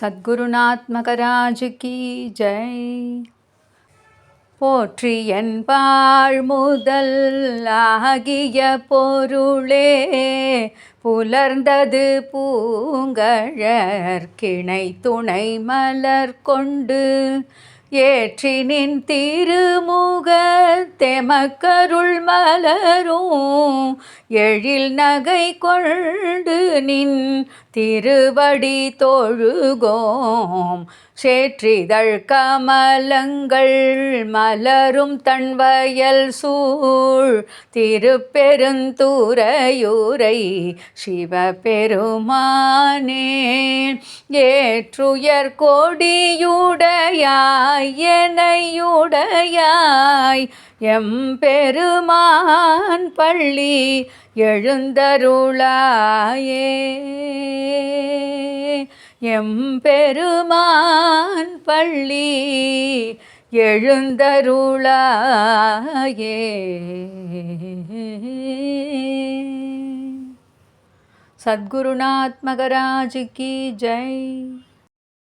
சத்குருநாத் மகராஜ் ஜெய். போற்றி என்பாள் முதல் ஆகிய பொருளே புலர்ந்தது பூங்கழற் கிணை துணை மலர் கொண்டு ஏற்றினின் திருமுக தெமக்கருள் மலரும். எழில் நகை கொண்டு நின் திருவடி தொழுகோம். சேற்றிதழ் கமலங்கள் மலரும் தன்வயல் சூழ். திருப்பெருந்தூரையூரை சிவபெருமானே. ஏற்றுயர் கொடியுடையாய் எனையுடையாய் எம்பெருமான் பள்ளி எழுந்தருளாயே. எம்பெருமான் பள்ளி எழுந்தருளாயே. சத்குருநாத் மகராஜ் கி ஜெய்